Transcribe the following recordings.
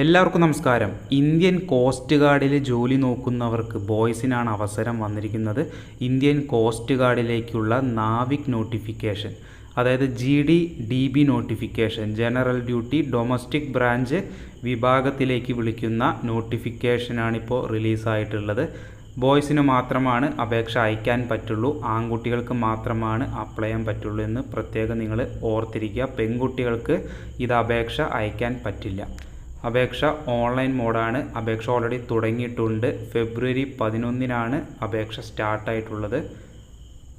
എല്ലാവർക്കും നമസ്കാരം. Indian coast ഗാർഡിൽ ജോലി നോക്കുന്നവർക്ക് ബോയ്സിനാണ് അവസരം വന്നിരിക്കുന്നത്. ഇന്ത്യൻ കോസ്റ്റ് ഗാർഡിലേക്കുള്ള നാവിക് നോട്ടിഫിക്കേഷൻ അതായത് G D D B notification general duty domestic branch വിഭാഗത്തിലേക്ക് വിളിക്കുന്ന നോട്ടിഫിക്കേഷനാണിപ്പോൾ റിലീസായിട്ടുള്ളത്. ബോയ്സിന് മാത്രമാണ് അപേക്ഷ അയക്കാൻ പറ്റുള്ളൂ ആൺകുട്ടികൾക്ക് മാത്രമാണ് അപ്ലൈ ചെയ്യാൻ പറ്റുള്ളൂ എന്ന് പ്രത്യേകം നിങ്ങൾ ഓർത്തിരിക്കുക. പെൺകുട്ടികൾക്ക് ഇത് അപേക്ഷ അയക്കാൻ പറ്റില്ല. അപേക്ഷ ഓൺലൈൻ മോഡാണ്. അപേക്ഷ ഓൾറെഡി തുടങ്ങിയിട്ടുണ്ട്. ഫെബ്രുവരി പതിനൊന്നിനാണ് അപേക്ഷ സ്റ്റാർട്ടായിട്ടുള്ളത്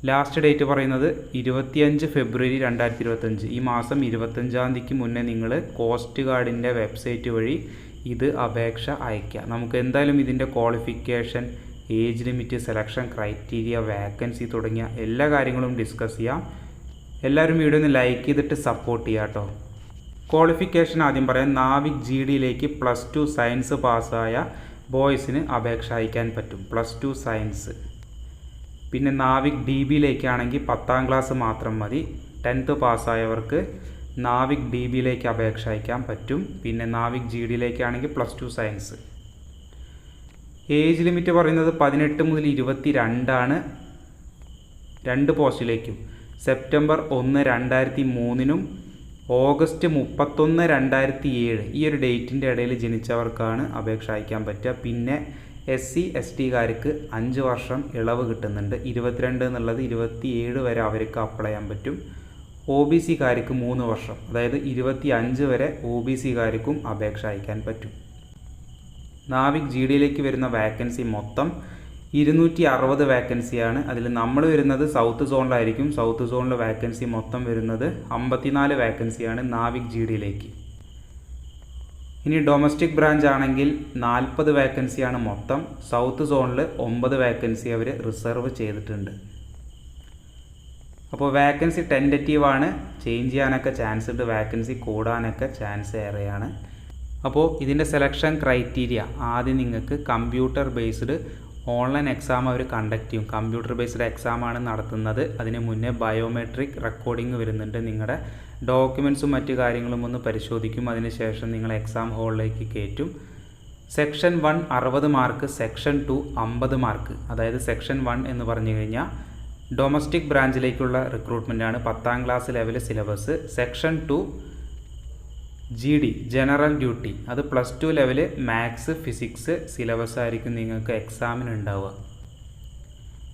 ലാസ്റ്റ് ഡേറ്റ് പറയുന്നത് ഇരുപത്തിയഞ്ച് ഫെബ്രുവരി രണ്ടായിരത്തി ഇരുപത്തഞ്ച് ഈ മാസം ഇരുപത്തഞ്ചാം തീയതിക്ക് മുന്നേ നിങ്ങൾ കോസ്റ്റ് ഗാർഡിന്റെ വെബ്സൈറ്റ് വഴി ഇത് അപേക്ഷ അയക്കുക നമുക്ക് എന്തായാലും ഇതിന്റെ qualification age limit selection criteria vacancy തുടങ്ങിയ എല്ലാ കാര്യങ്ങളും ഡിസ്കസ് ചെയ്യാം. എല്ലാവരും വീഡിയോ ഒന്ന് ലൈക്ക് ചെയ്തിട്ട് സപ്പോർട്ട് ചെയ്യാം കേട്ടോ ക്വാളിഫിക്കേഷൻ ആദ്യം പറയാം. നാവിക് ജി ഡിയിലേക്ക് പ്ലസ് ടു സയൻസ് പാസ്സായ ബോയ്സിന് അപേക്ഷ അയക്കാൻ പറ്റും. പ്ലസ് ടു സയൻസ് പിന്നെ നാവിക് ഡി ബിയിലേക്കാണെങ്കിൽ പത്താം ക്ലാസ് മാത്രം മതി. ടെൻത്ത് പാസ്സായവർക്ക് നാവിക് ഡി ബിയിലേക്ക് അപേക്ഷ അയക്കാൻ പറ്റും. പിന്നെ Navik G ഡിയിലേക്കാണെങ്കിൽ plus two science age limit പറയുന്നത് പതിനെട്ട് മുതൽ ഇരുപത്തി രണ്ടാണ് രണ്ട് പോസ്റ്റിലേക്കും സെപ്റ്റംബർ ഒന്ന് രണ്ടായിരത്തി മൂന്നിനും ഓഗസ്റ്റ് മുപ്പത്തൊന്ന് രണ്ടായിരത്തി ഏഴ് ഈ ഒരു ഡേറ്റിന്റെ ഇടയിൽ ജനിച്ചവർക്കാണ് അപേക്ഷ അയക്കാൻ പറ്റുക. പിന്നെ എസ് സി എസ് ടിക്കാർക്ക് അഞ്ച് വർഷം ഇളവ് കിട്ടുന്നുണ്ട്. ഇരുപത്തിരണ്ട് എന്നുള്ളത് ഇരുപത്തി ഏഴ് വരെ അവർക്ക് അപ്ലൈ ചെയ്യാൻ പറ്റും. ഒ ബി സിക്കാർക്ക് മൂന്ന് വർഷം. അതായത് ഇരുപത്തി അഞ്ച് വരെ ഒ ബി സിക്കാർക്കും അപേക്ഷ അയക്കാൻ പറ്റും. നാവിക് ജി ഡിയിലേക്ക് വരുന്ന വാക്കൻസി മൊത്തം ഇരുന്നൂറ്റി അറുപത് വാക്കൻസിയാണ് അതിൽ നമ്മൾ വരുന്നത് സൗത്ത് സോണിലായിരിക്കും സൗത്ത് സോണിലെ വാക്കൻസി മൊത്തം വരുന്നത് അമ്പത്തിനാല് വാക്കൻസിയാണ് നാവിക് ജി ഡിയിലേക്ക് ഇനി ഡൊമസ്റ്റിക് ബ്രാഞ്ച് ആണെങ്കിൽ നാൽപ്പത് വാക്കൻസിയാണ് മൊത്തം. സൗത്ത് സോണിൽ ഒമ്പത് വാക്കൻസി അവർ റിസർവ് ചെയ്തിട്ടുണ്ട്. അപ്പോൾ വാക്കൻസി ടെൻഡറ്റീവ് ആണ്. ചേഞ്ച് ചെയ്യാനൊക്കെ ചാൻസ് ഉണ്ട്. വാക്കൻസി കൂടാനൊക്കെ ചാൻസ് ഏറെയാണ്. അപ്പോൾ ഇതിന്റെ സെലക്ഷൻ ക്രൈറ്റീരിയ ആദ്യം നിങ്ങൾക്ക് കമ്പ്യൂട്ടർ ബേസ്ഡ് ഓൺലൈൻ എക്സാം അവർ കണ്ടക്ട് ചെയ്യും. കമ്പ്യൂട്ടർ ബേസ്ഡ് എക്സാമാണ് നടത്തുന്നത്. അതിന് മുന്നേ ബയോമെട്രിക് റെക്കോർഡിംഗ് വരുന്നുണ്ട്. നിങ്ങളുടെ ഡോക്യുമെൻസും മറ്റു കാര്യങ്ങളും ഒന്ന് പരിശോധിക്കും. അതിനുശേഷം നിങ്ങൾ എക്സാം ഹാളിലേക്ക് കയറ്റും സെക്ഷൻ വൺ അറുപത് മാർക്ക് സെക്ഷൻ ടു അമ്പത് മാർക്ക്. അതായത് സെക്ഷൻ വൺ എന്ന് പറഞ്ഞു കഴിഞ്ഞാൽ ഡൊമസ്റ്റിക് ബ്രാഞ്ചിലേക്കുള്ള റിക്രൂട്ട്മെന്റാണ് പത്താം class level syllabus. Section two G D general duty അത് plus two level maths physics syllabus ആയിരിക്കും നിങ്ങൾക്ക് എക്സാമിന് ഉണ്ടാവുക.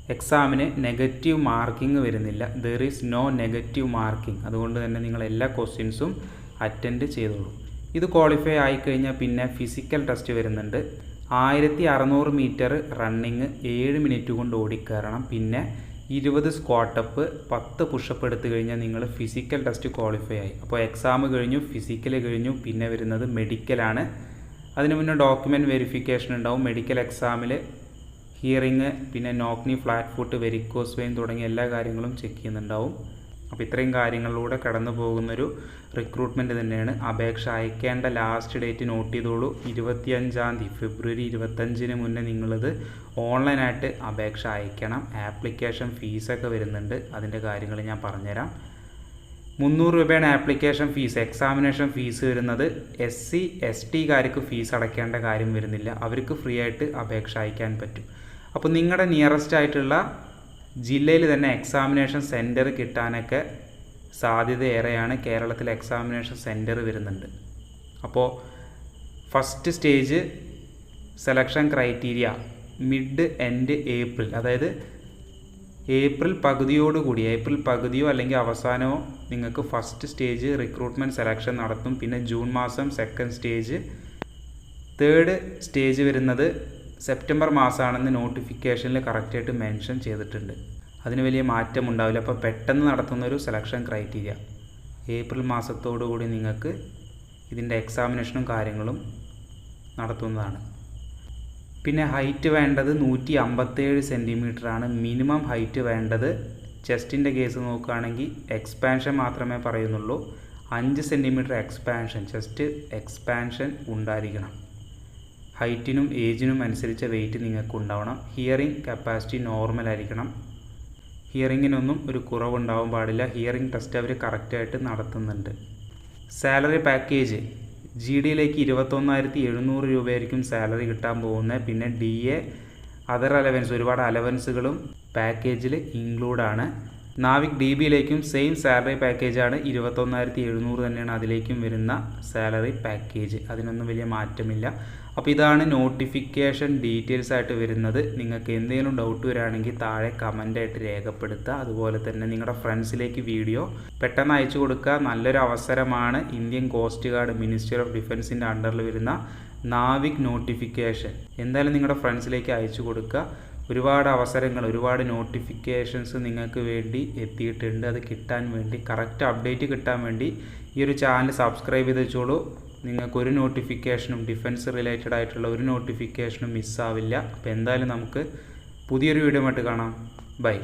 എക്സാമിന് നെഗറ്റീവ് മാർക്കിംഗ് വരുന്നില്ല. There is no negative marking അതുകൊണ്ട് തന്നെ നിങ്ങൾ എല്ലാ ക്വസ്റ്റ്യൻസും അറ്റൻഡ് ചെയ്തോളൂ. ഇത് ക്വാളിഫൈ ആയിക്കഴിഞ്ഞാൽ പിന്നെ ഫിസിക്കൽ ടെസ്റ്റ് വരുന്നുണ്ട്. ആയിരത്തി അറുന്നൂറ് മീറ്റർ റണ്ണിങ് ഏഴ് മിനിറ്റ് കൊണ്ട് ഓടിക്കയറണം. പിന്നെ ഇരുപത് സ്ക്വാട്ടപ്പ് പത്ത് പുഷപ്പ് എടുത്തു കഴിഞ്ഞാൽ നിങ്ങൾ ഫിസിക്കൽ ടെസ്റ്റ് ക്വാളിഫൈ ആയി. അപ്പോൾ എക്സാം കഴിഞ്ഞു ഫിസിക്കൽ കഴിഞ്ഞു പിന്നെ വരുന്നത് മെഡിക്കലാണ് അതിന് മുന്നേ ഡോക്യുമെന്റ് വെരിഫിക്കേഷൻ ഉണ്ടാവും. മെഡിക്കൽ എക്സാമിൽ ഹിയറിങ് പിന്നെ knock knee flat foot varicose vein തുടങ്ങിയ എല്ലാ കാര്യങ്ങളും ചെക്ക് ചെയ്യുന്നുണ്ടാവും. അപ്പോൾ ഇത്രയും കാര്യങ്ങളിലൂടെ കടന്നു പോകുന്നൊരു റിക്രൂട്ട്മെന്റ് തന്നെയാണ്. അപേക്ഷ അയക്കേണ്ട ലാസ്റ്റ് ഡേറ്റ് നോട്ട് ചെയ്തോളൂ. ഇരുപത്തിയഞ്ചാം തീയതി ഫെബ്രുവരി ഇരുപത്തഞ്ചിന് മുന്നേ നിങ്ങളിത് ഓൺലൈനായിട്ട് അപേക്ഷ അയക്കണം. ആപ്ലിക്കേഷൻ ഫീസൊക്കെ വരുന്നുണ്ട്. അതിന്റെ കാര്യങ്ങൾ ഞാൻ പറഞ്ഞുതരാം. മുന്നൂറ് രൂപയാണ് ആപ്ലിക്കേഷൻ ഫീസ് എക്സാമിനേഷൻ ഫീസ് വരുന്നത്. എസ് സി എസ് ടിക്കാർക്ക് ഫീസ് അടയ്ക്കേണ്ട കാര്യം വരുന്നില്ല. അവർക്ക് ഫ്രീ ആയിട്ട് അപേക്ഷ അയക്കാൻ പറ്റും. അപ്പോൾ നിങ്ങളുടെ നിയറസ്റ്റ് ആയിട്ടുള്ള ജില്ലയിൽ തന്നെ എക്സാമിനേഷൻ സെന്റർ കിട്ടാനൊക്കെ സാധ്യത ഏറെയാണ് കേരളത്തിൽ എക്സാമിനേഷൻ സെന്റർ വരുന്നുണ്ട്. അപ്പോൾ first stage selection criteria mid end April അതായത് ഏപ്രിൽ പകുതിയോടുകൂടി ഏപ്രിൽ പകുതിയോ അല്ലെങ്കിൽ അവസാനമോ നിങ്ങൾക്ക് ഫസ്റ്റ് സ്റ്റേജ് റിക്രൂട്ട്മെന്റ് സെലക്ഷൻ നടത്തും. പിന്നെ ജൂൺ മാസം സെക്കൻഡ് സ്റ്റേജ് തേർഡ് സ്റ്റേജ് വരുന്നത് സെപ്റ്റംബർ മാസമാണെന്ന് നോട്ടിഫിക്കേഷനിൽ കറക്റ്റായിട്ട് മെൻഷൻ ചെയ്തിട്ടുണ്ട്. അതിന് വലിയ മാറ്റം ഉണ്ടാവില്ല. അപ്പോൾ പെട്ടെന്ന് നടത്തുന്ന ഒരു സെലക്ഷൻ ക്രൈറ്റീരിയ ഏപ്രിൽ മാസത്തോടു കൂടി നിങ്ങൾക്ക് ഇതിന്റെ എക്സാമിനേഷനും കാര്യങ്ങളും നടത്തുന്നതാണ്. പിന്നെ ഹൈറ്റ് വേണ്ടത് നൂറ്റി അമ്പത്തേഴ് സെന്റിമീറ്റർ ആണ്. മിനിമം ഹൈറ്റ് വേണ്ടത് ചെസ്റ്റിന്റെ കേസ് നോക്കുകയാണെങ്കിൽ എക്സ്പാൻഷൻ മാത്രമേ പറയുന്നുള്ളൂ. അഞ്ച് സെന്റിമീറ്റർ എക്സ്പാൻഷൻ ചെസ്റ്റ് എക്സ്പാൻഷൻ ഉണ്ടായിരിക്കണം. ഹൈറ്റിനും ഏജിനും അനുസരിച്ച വെയിറ്റ് നിങ്ങൾക്ക് ഉണ്ടാവണം ഹിയറിംഗ് കപ്പാസിറ്റി നോർമൽ ആയിരിക്കണം. ഹിയറിങ്ങിനൊന്നും ഒരു കുറവുണ്ടാവാൻ പാടില്ല. ഹിയറിംഗ് ടെസ്റ്റ് അവർ കറക്റ്റായിട്ട് നടത്തുന്നുണ്ട്. സാലറി പാക്കേജ് ജി ഡിയിലേക്ക് ഇരുപത്തൊന്നായിരത്തി എഴുന്നൂറ് രൂപയായിരിക്കും സാലറി കിട്ടാൻ പോകുന്നത്. പിന്നെ ഡി എ അതർ അലവൻസ് ഒരുപാട് അലവൻസുകളും പാക്കേജിൽ ഇൻക്ലൂഡാണ് നാവിക് ഡി ബിയിലേക്കും സെയിം സാലറി പാക്കേജാണ് ഇരുപത്തൊന്നായിരത്തി എഴുന്നൂറ് തന്നെയാണ് അതിലേക്കും വരുന്ന സാലറി പാക്കേജ്. അതിനൊന്നും വലിയ മാറ്റമില്ല. അപ്പോൾ ഇതാണ് നോട്ടിഫിക്കേഷൻ ഡീറ്റെയിൽസ് ആയിട്ട് വരുന്നത്. നിങ്ങൾക്ക് എന്തെങ്കിലും ഡൗട്ട് വരികയാണെങ്കിൽ താഴെ കമന്റായിട്ട് രേഖപ്പെടുത്തുക. അതുപോലെ തന്നെ നിങ്ങളുടെ ഫ്രണ്ട്സിലേക്ക് വീഡിയോ പെട്ടെന്ന് അയച്ചു കൊടുക്കുക. നല്ലൊരു അവസരമാണ് Indian coast guard minister of ഡിഫൻസിന്റെ അണ്ടറിൽ വരുന്ന നാവിക് നോട്ടിഫിക്കേഷൻ. എന്തായാലും നിങ്ങളുടെ ഫ്രണ്ട്സിലേക്ക് അയച്ചു കൊടുക്കുക. ഒരുപാട് അവസരങ്ങൾ ഒരുപാട് നോട്ടിഫിക്കേഷൻസ് നിങ്ങൾക്ക് വേണ്ടി എത്തിയിട്ടുണ്ട്. അത് കിട്ടാൻ വേണ്ടി കറക്റ്റ് അപ്ഡേറ്റ് കിട്ടാൻ വേണ്ടി ഈ ഒരു ചാനൽ സബ്സ്ക്രൈബ് ചെയ്ത് വെച്ചോളൂ. നിങ്ങൾക്ക് ഒരു നോട്ടിഫിക്കേഷനും ഡിഫൻസ് റിലേറ്റഡ് ആയിട്ടുള്ള ഒരു നോട്ടിഫിക്കേഷനും മിസ്സാവില്ല അപ്പോൾ എന്തായാലും നമുക്ക് പുതിയൊരു വീഡിയോ ആയിട്ട് കാണാം. ബൈ